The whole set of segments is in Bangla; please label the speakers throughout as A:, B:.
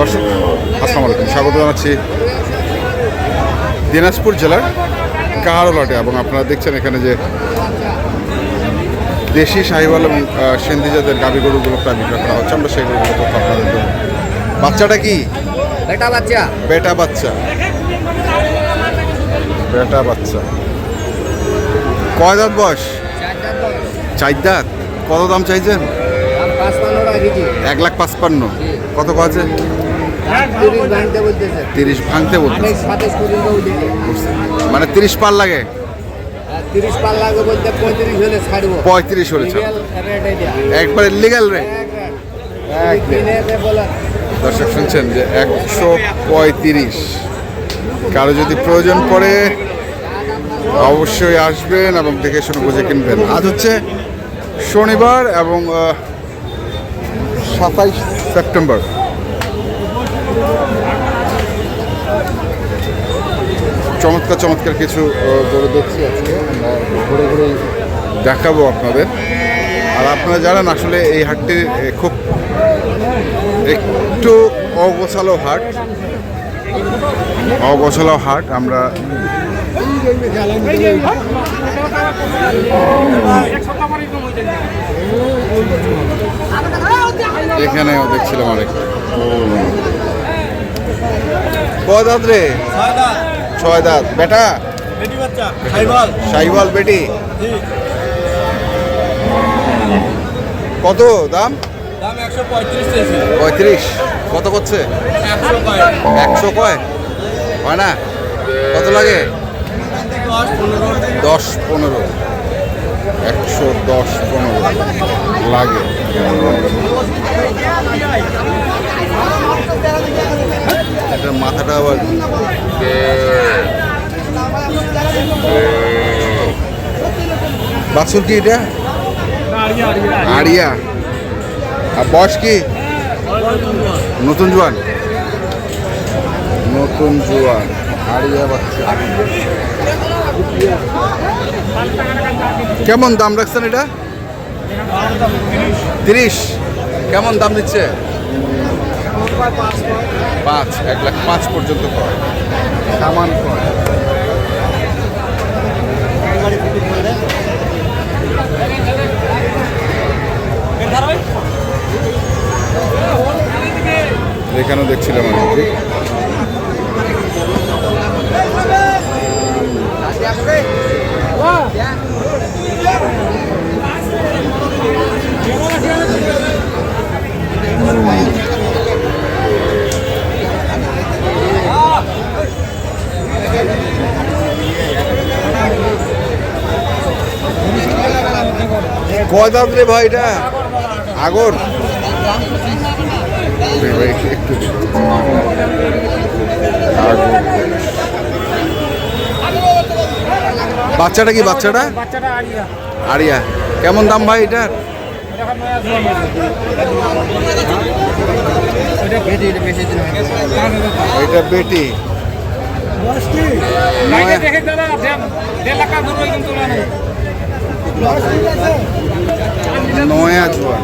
A: দর্শক আসসালামু আলাইকুম। স্বাগত জানাচ্ছি দিনাজপুর জেলার কাহারোলাটে এবং আপনারা দেখছেন এখানে যে দেশি সাহিওয়াল এবং সিন্ধি জাতের গাভী গরুগুলো প্রায় বিক্রয় করা হচ্ছে। আমরা সেই গরুগুলো তথ্য আপনাদের দেবো। বাচ্চাটা কি?
B: বেটা বাচ্চা।
A: বেটা বাচ্চা। বেটা বাচ্চা। কয় দাঁত বয়স? চার দাঁত কত দাম চাইছেন?
B: কেজি
A: এক লাখ পাঁচপান্ন। কত আছে?
B: তিরিশ ভাঙতে
A: বলতে মানে তিরিশ পার লাগে?
B: তিরিশ পার লাগে বলতে পঁয়ত্রিশ হলে ছাড়বো।
A: পঁয়ত্রিশ
B: এটা।
A: একবারে লিগাল রে দর্শক শুনছেন যে একশো পঁয়ত্রিশ। কারও যদি প্রয়োজন পড়ে অবশ্যই আসবেন এবং দেখে শুনে বুঝে কিনবেন। আজ হচ্ছে শনিবার এবং সাতাইশ সেপ্টেম্বর। চমৎকার চমৎকার কিছু গরু দেখছি আজকে। আমরা ঘুরে ঘুরে দেখাবো আপনাদের। আর আপনারা জানেন, আসলে এই হাটটি খুব একটু অগোছালো হাট। অগোছালো হাট, আমরা এখানেও দেখছিলাম অনেক। কয় দাঁত রে? ছয় দাঁত। বেটা? সাইওয়াল বেটি কত দাম?
C: পঁয়ত্রিশ
A: কত করছে?
C: একশো কয়।
A: হয় না? কত লাগে?
C: দশ পনেরো।
A: একশো দশ পনেরো লাগে। বাছুর কি এটা? আড়িয়া। আর বয়স কি? নতুন জোয়ান? নতুন জোয়ান, আড়িয়া বাচ্চা। কেমন দাম রাখছেন এটা? তিরিশ। কেমন দাম দিচ্ছে পাঁচ, এক লাখ পাঁচ পর্যন্ত কয়। সামান এখানেও দেখছিলাম আমি। কয় রে ভাই আগর। বাচ্চাটা কি, বাচ্চাটা? আরিয়া। কেমন দাম ভাই এটার বেটি।
D: দেখে দাদা, দেড়- লাখ তোলা নেই।
A: নয়া জোয়ান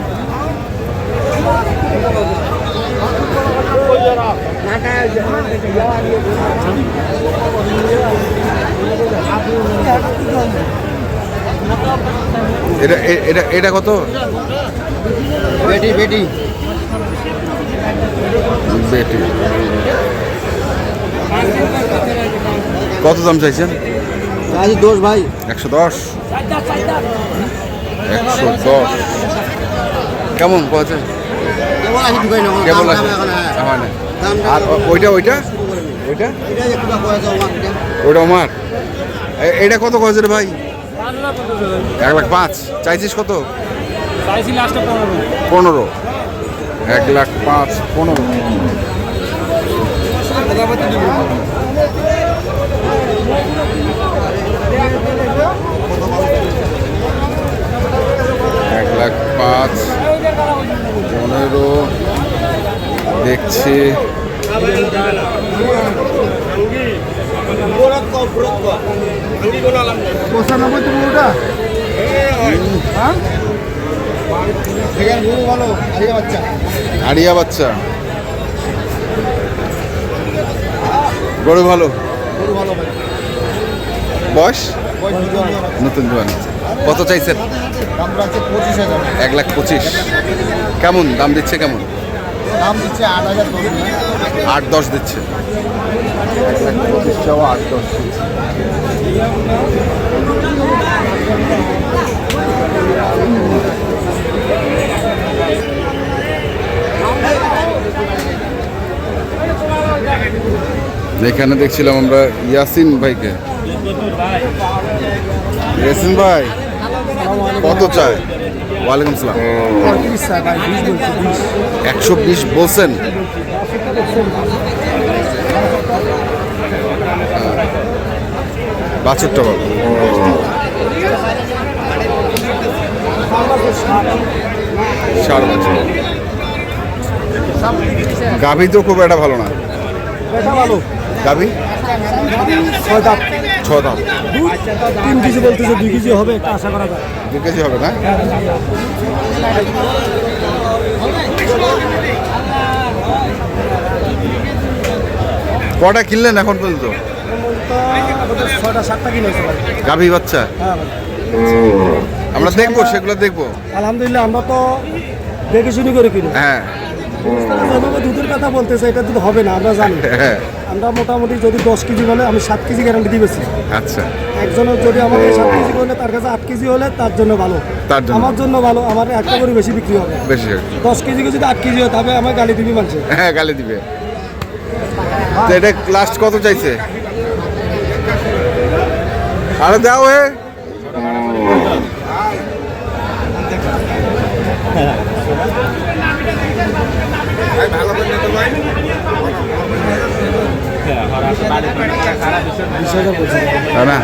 A: এটা এটা এটা কত?
B: বেটি বেটি।
A: বেটি। কত দাম চাইছেন?
B: দোষ ভাই।
A: একশো দশ। একশো দশ। কেমন কয়েছে
B: কেবল
A: আছে? আর ওইটা ওইটা? ওইটা? ওইটা আমার। এটা কত কয়েছে রে ভাই? এক লাখ পাঁচ। চাইছিস কত?
D: পনেরো।
A: এক লাখ পাঁচ, পনেরো এক লাখ পাঁচ পনেরো দেখছি।
B: আজকে বাচ্চা
A: গরু ভালো? বয়স? নতুন জোয়ান কত চাইছেন? এক লাখ পঁচিশ। কেমন? দাম দিচ্ছে কেমন?
B: দাম দিচ্ছে আট হাজার দশ
A: আট দশ দিচ্ছে। এক লাখ পঁচিশ চাওয়া আট দশ দিচ্ছে। এখানে দেখছিলাম আমরা ইয়াসিন ভাইকে। ইয়াসিন ভাই কত চায়? ওয়ালাইকুম সালাম। একশো বিশ বলছেন? বাছুরটা বাবু ষাট বছর গাভী তো খুব একটা ভালো না। গাভী?
B: ছয়
A: ছ দাম
B: তিন কেজি বলতেছে দুই কেজি হবে একটা আশা করা যায়।
A: দু কেজি হবে না? কটা কিনলেন এখন পর্যন্ত?
B: ছয়টা সাতটা কিনেছে
A: গাভী বাচ্চা? আমরা দেখব সেগুলো দেখব।
B: আলহামদুলিল্লাহ আমরা তো দেখে শুনি করে কিনি।
A: হ্যাঁ।
B: যেভাবে দুধের কথা বলতেছে এটা দুধ হবে না আমরা জানি।
A: হ্যাঁ।
B: আমরা মোটামুটি যদি দশ কেজি বলে আমি সাত কেজি গ্যারান্টি দিবেছি
A: আচ্ছা।
B: একজনের যদি আমাকে সাত কেজি করলে তার কাছে আট কেজি হলে তার জন্য ভালো।
A: তার জন্য।
B: আমার জন্য ভালো আমার একটা করে বেশি বিক্রি হবে।
A: বেশি
B: দশ কেজি যদি আট কেজি হয় তবে আমার গালি দিবি মানুষ
A: হ্যাঁ গালি দিবে। তো এটা লাস্ট কত চাইছে? আরে দাও হে। না, না?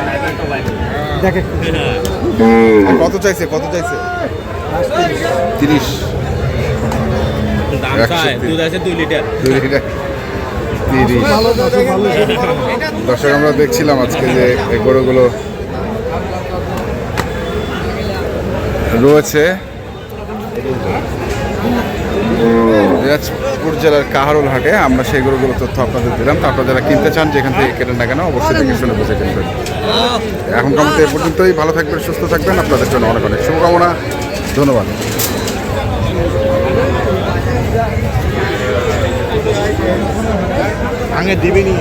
A: কত চাইছে? কত চাইছে? তিরিশ। দর্শক আমরা দেখছিলাম আজকে যে এই গরুগুলো রয়েছে। দিনাজপুর জেলার কাহারুল হাটে আমরা সেই গরুগুলো তথ্য আপনাদের দিলাম। তো আপনারা যারা কিনতে চান যেখান থেকে কেনেন না কেন অবশ্যই দেখে শুনে বুঝে কিনবেন। এখনকার মতো এ পর্যন্তই। ভালো থাকবেন সুস্থ থাকবেন। আপনাদের জন্য অনেক অনেক শুভকামনা। ধন্যবাদ।
B: ভাঙে দিবেনি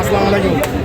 B: আসসালামু আলাইকুম।